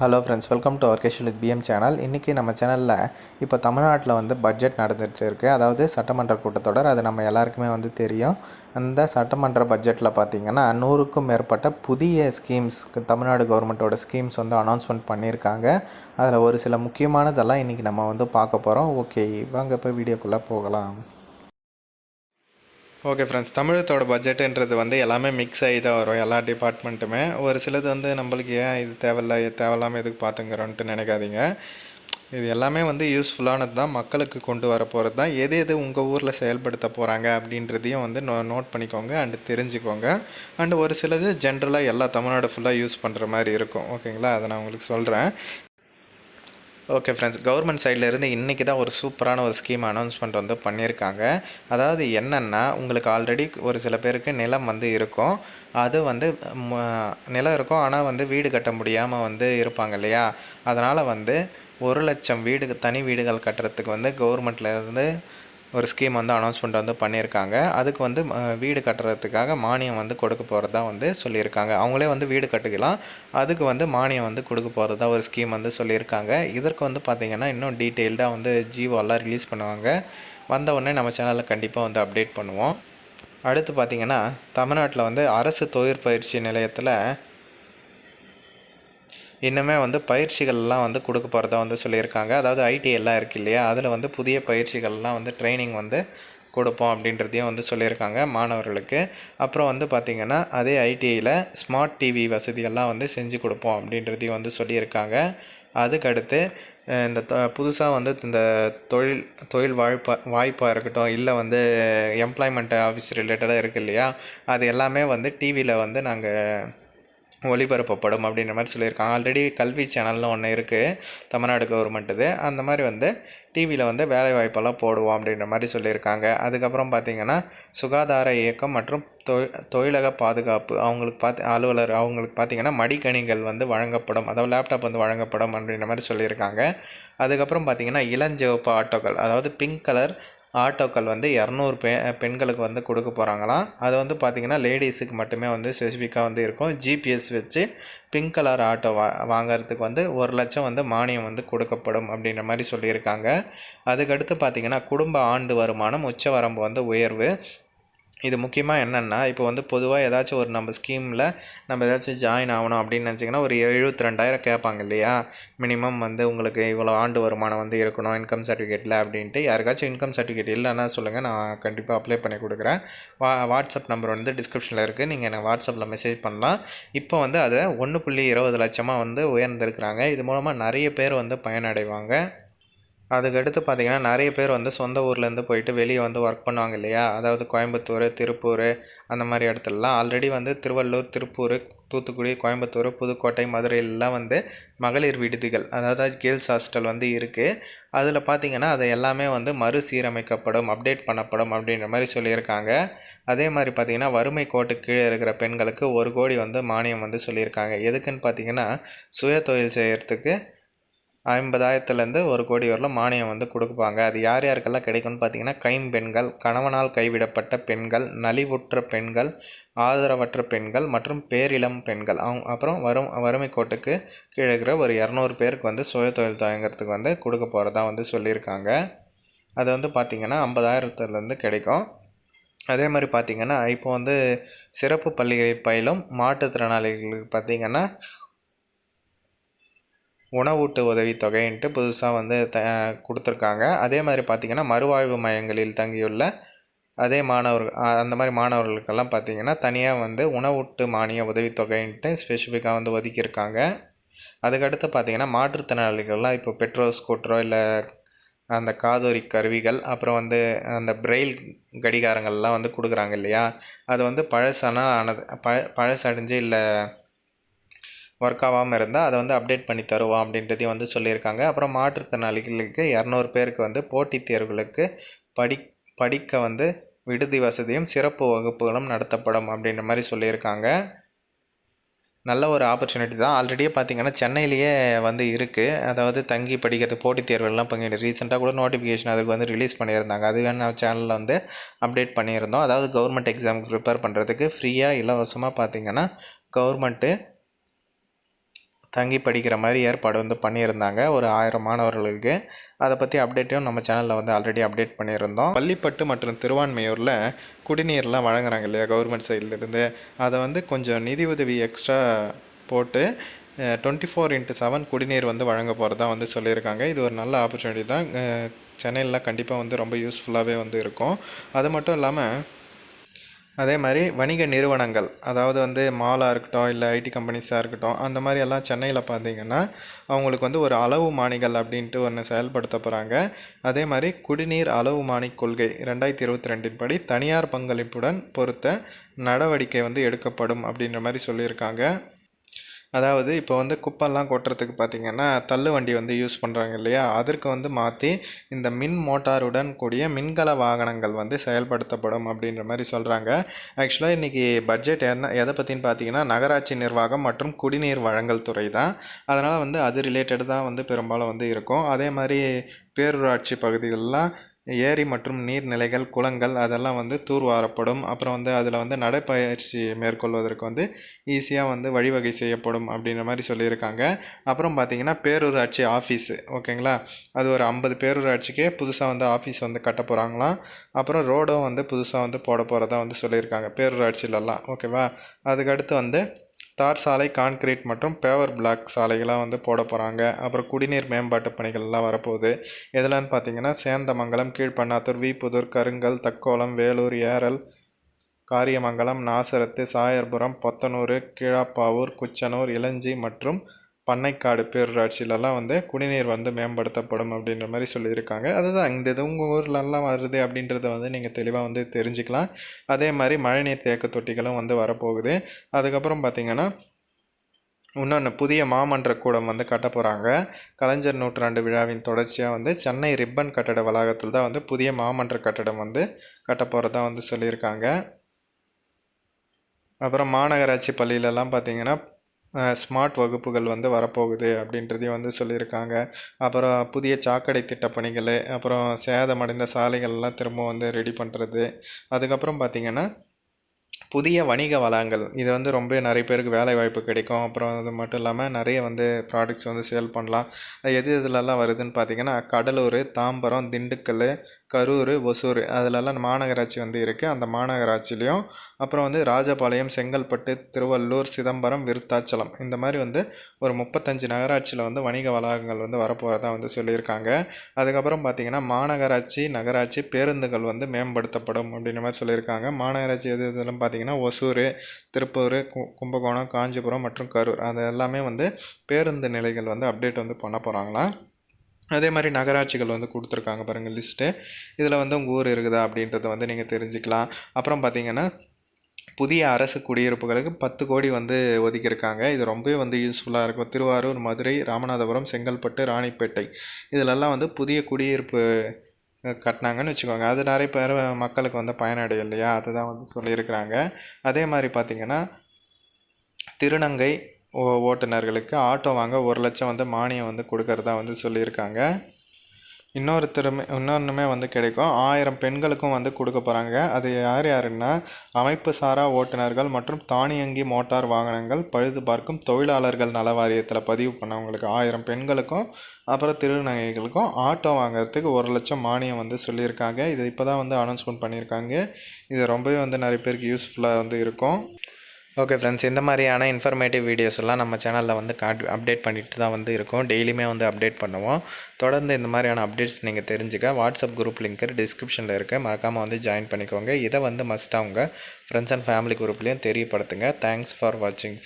Hello friends welcome to our casual with PM channel இன்றைக்கி நம்ம சேனலில் இப்போ தமிழ்நாட்டில் வந்து பட்ஜெட் நடந்துகிட்டு இருக்குது அதாவது சட்டமன்ற கூட்டத்தொடர் அது நம்ம எல்லாருக்குமே வந்து தெரியும். அந்த சட்டமன்ற பட்ஜெட்டில் பார்த்திங்கன்னா நூறுக்கும் மேற்பட்ட புதிய ஸ்கீம்ஸ் தமிழ்நாடு கவர்மெண்ட்டோட ஸ்கீம்ஸ் வந்து அனௌன்ஸ்மெண்ட் பண்ணியிருக்காங்க அதில் ஒரு சில முக்கியமானதெல்லாம் இன்றைக்கி நம்ம வந்து பார்க்க போகிறோம் ஓகே வாங்க இப்போ வீடியோக்குள்ளே போகலாம். ஓகே ஃப்ரெண்ட்ஸ் தமிழத்தோட பட்ஜெட்டுன்றது வந்து எல்லாமே மிக்ஸ் ஆகி தான் வரும். எல்லா டிபார்ட்மெண்ட்டுமே ஒரு சிலது வந்து நம்மளுக்கு ஏன் இது தேவையில்ல தேவையில்லாமல் எதுக்கு பார்த்துங்கிறோன்ட்டு நினைக்காதீங்க. இது எல்லாமே வந்து யூஸ்ஃபுல்லானது தான். மக்களுக்கு கொண்டு வர போகிறது தான். எது எது உங்கள் ஊரில் செயல்படுத்த போகிறாங்க அப்படின்றதையும் வந்து நோ நோட் பண்ணிக்கோங்க அண்டு தெரிஞ்சுக்கோங்க. அண்டு ஒரு சிலது ஜென்ரலாக எல்லா தமிழ்நாடு ஃபுல்லாக யூஸ் பண்ணுற மாதிரி இருக்கும். ஓகேங்களா அதை நான் உங்களுக்கு சொல்கிறேன் ஓகே ஃப்ரெண்ட்ஸ் கவர்மெண்ட் சைட்லேருந்து இன்றைக்கி தான் ஒரு சூப்பரான ஒரு ஸ்கீம் அனௌன்ஸ்மெண்ட் வந்து பண்ணியிருக்காங்க. அதாவது என்னென்னா உங்களுக்கு ஆல்ரெடி ஒரு சில பேருக்கு நிலம் வந்து இருக்கும். அது வந்து ம- நிலம் இருக்கும். ஆனால் வந்து வீடு கட்ட முடியாமல் வந்து இருப்பாங்க இல்லையா? அதனால் வந்து ஒரு லட்சம் வீடு தனி வீடுகள் கட்டுறதுக்கு வந்து கவர்மெண்ட்லேருந்து ஒரு ஸ்கீம் வந்து அனௌன்ஸ்மெண்ட் வந்து பண்ணியிருக்காங்க. அதுக்கு வந்து வீடு கட்டுறதுக்காக மானியம் வந்து கொடுக்க போகிறதா வந்து சொல்லியிருக்காங்க. அவங்களே வந்து வீடு கட்டிக்கலாம். அதுக்கு வந்து மானியம் வந்து கொடுக்க போகிறதா ஒரு ஸ்கீம் வந்து சொல்லியிருக்காங்க. இதற்கு வந்து பார்த்திங்கன்னா இன்னும் டீட்டெயில்டாக வந்து ஜீவோலாம் ரிலீஸ் பண்ணுவாங்க. வந்த உடனே நம்ம சேனலில் கண்டிப்பாக வந்து அப்டேட் பண்ணுவோம். அடுத்து பார்த்திங்கன்னா தமிழ்நாட்டில் வந்து அரசு தொழிற்பயிற்சி நிலையத்தில் இன்னுமே வந்து பயிற்சிகள்லாம் வந்து கொடுக்க போகிறதா வந்து சொல்லியிருக்காங்க. அதாவது ஐடி எல்லாம் இல்லையா? அதில் வந்து புதிய பயிற்சிகள்லாம் வந்து ட்ரைனிங் வந்து கொடுப்போம் அப்படின்றதையும் வந்து சொல்லியிருக்காங்க மாணவர்களுக்கு. அப்புறம் வந்து பார்த்திங்கன்னா அதே ஐடிஐயில் ஸ்மார்ட் டிவி வசதிகள்லாம் வந்து செஞ்சு கொடுப்போம் அப்படின்றதையும் வந்து சொல்லியிருக்காங்க. அதுக்கடுத்து இந்த புதுசாக வந்து இந்த தொழில் தொழில் வாய்ப்பா வாய்ப்பாக இருக்கட்டும் இல்லை வந்து எம்ப்ளாய்மெண்ட் ஆஃபீஸ் ரிலேட்டடாக இருக்குது இல்லையா? அது எல்லாமே வந்து டிவியில் வந்து நாங்கள் ஒளிபரப்பப்படும் அப்படின்ற மாதிரி சொல்லியிருக்காங்க. ஆல்ரெடி கல்வி சேனல்னு ஒன்று இருக்குது தமிழ்நாடு கவர்மெண்ட்டுது அந்த மாதிரி வந்து டிவியில் வந்து வேலை வாய்ப்பெல்லாம் போடுவோம் அப்படின்ற மாதிரி சொல்லியிருக்காங்க. அதுக்கப்புறம் பார்த்திங்கன்னா சுகாதார இயக்கம் மற்றும் தொழில் தொழிலக பாதுகாப்பு. அவங்களுக்கு பார்த்து அலுவலர் அவங்களுக்கு பார்த்திங்கன்னா மடிக்கணிகள் வந்து வழங்கப்படும். அதாவது லேப்டாப் வந்து வழங்கப்படும் அப்படின்ற மாதிரி சொல்லியிருக்காங்க. அதுக்கப்புறம் பார்த்திங்கன்னா இளஞ்சிவப்பு ஆட்டோக்கள் அதாவது பிங்க் கலர் ஆட்டோக்கள் வந்து இரநூறு பெ பெண்களுக்கு வந்து கொடுக்க போகிறாங்களாம் அது வந்து பார்த்திங்கன்னா லேடிஸுக்கு மட்டுமே வந்து ஸ்பெசிஃபிக்காக வந்து இருக்கும். ஜிபிஎஸ் வச்சு பிங்க் கலர் ஆட்டோ வா வாங்கிறதுக்கு வந்து ஒரு லட்சம் வந்து மானியம் வந்து கொடுக்கப்படும் அப்படின்ற மாதிரி சொல்லியிருக்காங்க. அதுக்கடுத்து பார்த்திங்கன்னா குடும்ப ஆண்டு வருமானம் உச்ச வரம்பு வந்து உயர்வு. இது முக்கியமாக என்னென்னா இப்போ வந்து பொதுவாக ஏதாச்சும் ஒரு நம்ம ஸ்கீமில் நம்ம ஏதாச்சும் ஜாயின் ஆகணும் அப்படின்னு நினச்சிங்கன்னா ஒரு எழுபத்தி ரெண்டாயிரம் கேட்பாங்க இல்லையா? மினிமம் வந்து உங்களுக்கு இவ்வளோ ஆண்டு வருமானம் வந்து இருக்கணும் இன்கம் சர்டிஃபிகேட்டில் அப்படின்ட்டு. யாருக்காச்சும் இன்கம் சர்டிஃபிகேட் இல்லைன்னா சொல்லுங்கள் நான் கண்டிப்பாக அப்ளை பண்ணி கொடுக்குறேன். வா வாட்ஸ்அப் நம்பர் வந்து டிஸ்கிரிப்ஷனில் இருக்குது நீங்கள் எனக்கு வாட்ஸ்அப்பில் மெசேஜ் பண்ணலாம். இப்போ வந்து அதை ஒன்று புள்ளி இருபது லட்சமாக வந்து உயர்ந்திருக்கிறாங்க. இது மூலமாக நிறைய பேர் வந்து பயனடைவாங்க. அதுக்கடுத்து பார்த்திங்கன்னா நிறைய பேர் வந்து சொந்த ஊர்லேருந்து போயிட்டு வெளியே வந்து ஒர்க் பண்ணுவாங்க இல்லையா? அதாவது கோயம்புத்தூர் திருப்பூர் அந்த மாதிரி இடத்துலலாம். ஆல்ரெடி வந்து திருவள்ளூர் திருப்பூர் தூத்துக்குடி கோயம்புத்தூர் புதுக்கோட்டை மதுரையிலலாம் வந்து மகளிர் விடுதிகள் அதாவது கேர்ள்ஸ் ஹாஸ்டல் வந்து இருக்குது அதில் பார்த்திங்கன்னா அது எல்லாமே வந்து மறுசீரமைக்கப்படும் அப்டேட் பண்ணப்படும் அப்படின்ற மாதிரி சொல்லியிருக்காங்க. அதே மாதிரி பார்த்திங்கன்னா வறுமை கோட்டு கீழே இருக்கிற பெண்களுக்கு ஒரு கோடி வந்து மானியம் வந்து சொல்லியிருக்காங்க. எதுக்குன்னு பார்த்திங்கன்னா சுய தொழில் செய்கிறதுக்கு ஐம்பதாயிரத்துலேருந்து ஒரு கோடி வரலாம் மானியம் வந்து கொடுப்பாங்க. அது யார் யாருக்கெல்லாம் கிடைக்கும்னு பார்த்தீங்கன்னா கைம்பெண்கள் கணவனால் கைவிடப்பட்ட பெண்கள் நலிவுற்ற பெண்கள் ஆதரவற்ற பெண்கள் மற்றும் பேரிளம் பெண்கள். அவங்க அப்புறம் வரும் வறுமை கோட்டுக்கு கீழே இருக்கிற ஒரு இரநூறு பேருக்கு வந்து சுய தொழில் தொடங்குறதுக்கு வந்து கொடுக்க போகிறதா வந்து சொல்லியிருக்காங்க. அது வந்து பார்த்திங்கன்னா ஐம்பதாயிரத்துலேருந்து கிடைக்கும். அதே மாதிரி பார்த்திங்கன்னா இப்போ வந்து சிறப்பு பள்ளிகளில் பயிலும் மாற்றுத்திறனாளிகளுக்கு பார்த்திங்கன்னா உணவூட்டு உதவித்தொகைன்ட்டு புதுசாக வந்து த கொடுத்துருக்காங்க. அதே மாதிரி பார்த்திங்கன்னா மறுவாழ்வு மையங்களில் தங்கியுள்ள அதே மாணவர்கள் அந்த மாதிரி மாணவர்களுக்கெல்லாம் பார்த்திங்கன்னா தனியாக வந்து உணவூட்டு மானிய உதவித்தொகைன்ட்டு ஸ்பெசிஃபிக்காக வந்து ஒதுக்கியிருக்காங்க. அதுக்கடுத்து பார்த்திங்கன்னா மாற்றுத்திறனாளிகள்லாம் இப்போ பெட்ரோல் ஸ்கூட்டரோ இல்லை அந்த காதோரி கருவிகள் அப்புறம் வந்து அந்த பிரெயில் கடிகாரங்கள்லாம் வந்து கொடுக்குறாங்க இல்லையா? அது வந்து பழசானா ஆனது பழ பழசடைஞ்சு இல்லை ஒர்க் ஆகாமல் இருந்தால் அதை வந்து அப்டேட் பண்ணி தருவோம் அப்படின்றதையும் வந்து சொல்லியிருக்காங்க. அப்புறம் மாற்றுத்திறனாளிகளுக்கு இரநூறு பேருக்கு வந்து போட்டித் தேர்வுகளுக்கு படி படிக்க வந்து விடுதி வசதியும் சிறப்பு வகுப்புகளும் நடத்தப்படும் அப்படின்ற மாதிரி சொல்லியிருக்காங்க. நல்ல ஒரு ஆப்பர்ச்சுனிட்டி தான். ஆல்ரெடியே பார்த்திங்கன்னா சென்னையிலேயே வந்து இருக்குது அதாவது தங்கி படிக்கிறது போட்டித் தேர்வுகள்லாம் பங்கிட்டு ரீசெண்டாக கூட நோட்டிஃபிகேஷன் அதுக்கு வந்து ரிலீஸ் பண்ணியிருந்தாங்க. அது வேணா சேனலில் வந்து அப்டேட் பண்ணியிருந்தோம். அதாவது கவர்மெண்ட் எக்ஸாமுக்கு ப்ரிப்பேர் பண்ணுறதுக்கு ஃப்ரீயாக இலவசமாக பார்த்தீங்கன்னா கவர்மெண்ட்டு தங்கி படிக்கிற மாதிரி ஏற்பாடு வந்து பண்ணியிருந்தாங்க. ஒரு ஆயிரம் மாணவர்களுக்கு. அதை பற்றி அப்டேட்டையும் நம்ம சேனலில் வந்து ஆல்ரெடி அப்டேட் பண்ணியிருந்தோம். பள்ளிப்பட்டு மற்றும் திருவான்மையூரில் குடிநீர்லாம் வழங்குறாங்க இல்லையா கவர்மெண்ட் சைட்லேருந்து அதை வந்து கொஞ்சம் நிதி உதவி எக்ஸ்ட்ரா போட்டு டுவெண்ட்டி ஃபோர் இன்ட்டு செவன் குடிநீர் வந்து வழங்க போகிறதா வந்து சொல்லியிருக்காங்க. இது ஒரு நல்ல ஆப்பர்ச்சுனிட்டி தான். சென்னையிலலாம் கண்டிப்பாக வந்து ரொம்ப யூஸ்ஃபுல்லாகவே வந்து இருக்கும். அது மட்டும் இல்லாமல் அதே மாதிரி வணிக நிறுவனங்கள் அதாவது வந்து மாலாக இருக்கட்டும் இல்லை ஐடி கம்பெனிஸாக இருக்கட்டும் அந்த மாதிரி எல்லாம் சென்னையில் பார்த்தீங்கன்னா அவங்களுக்கு வந்து ஒரு அளவு மானிகள் அப்படின்ட்டு ஒன்று செயல்படுத்த போகிறாங்க அதே மாதிரி குடிநீர் அளவு மானி கொள்கை ரெண்டாயிரத்தி இருபத்தி ரெண்டின் படி தனியார் பங்களிப்புடன் பொறுத்த நடவடிக்கை வந்து எடுக்கப்படும் அப்படின்ற மாதிரி சொல்லியிருக்காங்க. அதாவது இப்போ வந்து குப்பெல்லாம் கொட்டுறதுக்கு பார்த்தீங்கன்னா தள்ளு வண்டி வந்து யூஸ் பண்ணுறாங்க இல்லையா? அதற்கு வந்து மாற்றி இந்த மின் மோட்டாருடன் கூடிய மின்கல வாகனங்கள் வந்து செயல்படுத்தப்படும் அப்படின்ற மாதிரி சொல்கிறாங்க ஆக்சுவலாக இன்றைக்கி பட்ஜெட் என்ன எதை பற்றின்னு பார்த்தீங்கன்னா நகராட்சி நிர்வாகம் மற்றும் குடிநீர் வழங்கல் துறை தான். அதனால் வந்து அது ரிலேட்டட் தான் வந்து பெரும்பாலும் வந்து இருக்கும். அதே மாதிரி பேரூராட்சி பகுதிகளெலாம் ஏரி மற்றும் நீர்நிலைகள் குளங்கள் அதெல்லாம் வந்து தூர்வாரப்படும். அப்புறம் வந்து அதில் வந்து நடைப்பயிற்சி மேற்கொள்வதற்கு வந்து ஈஸியாக வந்து வழிவகை செய்யப்படும் அப்படின்ற மாதிரி சொல்லியிருக்காங்க. அப்புறம் பார்த்திங்கன்னா பேரூராட்சி ஆஃபீஸு ஓகேங்களா அது ஒரு ஐம்பது பேரூராட்சிக்கே புதுசாக வந்து ஆஃபீஸ் வந்து கட்ட போகிறாங்களாம் அப்புறம் ரோடும் வந்து புதுசாக வந்து போட போகிறதா வந்து சொல்லியிருக்காங்க பேரூராட்சியிலலாம் ஓகேவா அதுக்கடுத்து வந்து தார் சாலை கான்கிரீட் மற்றும் பேவர் பிளாக் சாலைகளாக வந்து போட போகிறாங்க அப்புறம் குடிநீர் மேம்பாட்டு பணிகள்லாம் வரப்போகுது. எதுலான்னு பார்த்தீங்கன்னா சேந்தமங்கலம் கீழ்பண்ணாத்தூர் விபுதூர் கருங்கல் தக்கோலம் வேலூர் ஏரல் காரியமங்கலம் நாசரத்து சாயர்புரம் பொத்தனூர் கீழாப்பாவூர் குச்சனூர் இளஞ்சி மற்றும் பண்ணைக்காடு பேரூராட்சியிலலாம் வந்து குடிநீர் வந்து மேம்படுத்தப்படும் அப்படின்ற மாதிரி சொல்லியிருக்காங்க. அதுதான் இந்த இது உங்கள் ஊர்லலாம் வருது அப்படின்றத வந்து நீங்கள் தெளிவாக வந்து தெரிஞ்சுக்கலாம். அதே மாதிரி மழைநீர் தேக்க தொட்டிகளும் வந்து வரப்போகுது. அதுக்கப்புறம் பார்த்திங்கன்னா இன்னொன்று புதிய மாமன்ற கூடம் வந்து கட்ட போகிறாங்க கலைஞர் நூற்றாண்டு விழாவின் தொடர்ச்சியாக வந்து சென்னை ரிப்பன் கட்டட வளாகத்தில் தான் வந்து புதிய மாமன்ற கட்டடம் வந்து கட்ட போகிறதா வந்து சொல்லியிருக்காங்க. அப்புறம் மாநகராட்சி பள்ளியிலலாம் பார்த்தீங்கன்னா ஸ்மார்ட் வகுப்புகள் வந்து வரப்போகுது அப்படின்றதையும் வந்து சொல்லியிருக்காங்க. அப்புறம் புதிய சாக்கடை திட்ட பணிகள் அப்புறம் சேதமடைந்த சாலைகள்லாம் திரும்ப வந்து ரெடி பண்ணுறது அதுக்கப்புறம் பார்த்திங்கன்னா புதிய வணிக வளங்கள் இது வந்து ரொம்ப நிறைய பேருக்கு வேலை வாய்ப்பு கிடைக்கும். அப்புறம் அது மட்டும் இல்லாமல் நிறைய வந்து ப்ராடக்ட்ஸ் வந்து சேல் பண்ணலாம். அது எது எதுலலாம் வருதுன்னு பார்த்திங்கன்னா கடலூர் தாம்பரம் திண்டுக்கல் கரூர் ஒசூர் அதிலெல்லாம் மாநகராட்சி வந்து இருக்குது அந்த மாநகராட்சிலையும் அப்புறம் வந்து ராஜபாளையம் செங்கல்பட்டு திருவள்ளூர் சிதம்பரம் விருத்தாச்சலம் இந்த மாதிரி வந்து ஒரு முப்பத்தஞ்சு நகராட்சியில் வந்து வணிக வளாகங்கள் வந்து வரப்போகிறதா வந்து சொல்லியிருக்காங்க. அதுக்கப்புறம் பார்த்திங்கன்னா மாநகராட்சி நகராட்சி பேருந்துகள் வந்து மேம்படுத்தப்படும் அப்படின்ற மாதிரி சொல்லியிருக்காங்க. மாநகராட்சி எது இதெல்லாம் பார்த்திங்கன்னா ஒசூர் திருப்பூர் கு கும்பகோணம் காஞ்சிபுரம் மற்றும் கரூர். அது எல்லாமே வந்து பேருந்து நிலைகள் வந்து அப்டேட் வந்து பண்ண போகிறாங்களாம் அதே மாதிரி நகராட்சிகள் வந்து கொடுத்துருக்காங்க பாருங்கள் லிஸ்ட்டு இதில் வந்து உங்கள் ஊர் இருக்குதா அப்படின்றத வந்து நீங்கள் தெரிஞ்சுக்கலாம். அப்புறம் பார்த்தீங்கன்னா புதிய அரசு குடியிருப்புகளுக்கு பத்து கோடி வந்து ஒதுக்கியிருக்காங்க. இது ரொம்பவே வந்து யூஸ்ஃபுல்லாக இருக்கும். திருவாரூர் மதுரை ராமநாதபுரம் செங்கல்பட்டு ராணிப்பேட்டை. இதிலெல்லாம் வந்து புதிய குடியிருப்பு கட்டினாங்கன்னு வச்சுக்கோங்க. அது நிறைய பேர் மக்களுக்கு வந்து பயனடையும் இல்லையா? அதுதான் வந்து சொல்லியிருக்கிறாங்க. அதே மாதிரி பார்த்திங்கன்னா திருநங்கை ஓ ஓட்டுநர்களுக்கு ஆட்டோ வாங்க ஒரு லட்சம் வந்து மானியம் வந்து கொடுக்கறதா வந்து சொல்லியிருக்காங்க. இன்னொரு திறமை இன்னொன்றுமே வந்து கிடைக்கும். ஆயிரம் பெண்களுக்கும் வந்து கொடுக்க போகிறாங்க அது யார் யாருன்னா அமைப்பு சாரா ஓட்டுநர்கள் மற்றும் தானியங்கி மோட்டார் வாகனங்கள் பழுது பார்க்கும் தொழிலாளர்கள் நல வாரியத்தில் பதிவு பண்ணவங்களுக்கு ஆயிரம் பெண்களுக்கும் அப்புறம் திருநங்கைகளுக்கும் ஆட்டோ வாங்குறதுக்கு ஒரு லட்சம் மானியம் வந்து சொல்லியிருக்காங்க. இது இப்போ தான் வந்து அனௌன்ஸ்மெண்ட் பண்ணியிருக்காங்க. இது ரொம்பவே வந்து நிறைய பேருக்கு யூஸ்ஃபுல்லாக வந்து இருக்கும். ஓகே ஃப்ரெண்ட்ஸ் இந்த மாதிரியான இன்ஃபர்மேட்டிவ் வீடியோஸ் எல்லாம் நம்ம சேனலில் வந்து காட் அப்டேட் பண்ணிட்டு தான் வந்து இருக்கும். டெய்லியுமே வந்து அப்டேட் பண்ணுவோம். தொடர்ந்து இந்த மாதிரியான அப்டேட்ஸ் நீங்கள் தெரிஞ்சுக்க வாட்ஸ்அப் குரூப் லிங்க் டிஸ்கிரிப்ஷனில் இருக்குது மறக்காமல் வந்து ஜாயின் பண்ணிக்கோங்க. இதை வந்து மஸ்ட்டாக உங்கள் ஃப்ரெண்ட்ஸ் அண்ட் ஃபேமிலி குரூப்லேயும் தெரியப்படுத்துங்க. தேங்க்ஸ் ஃபார் வாட்சிங்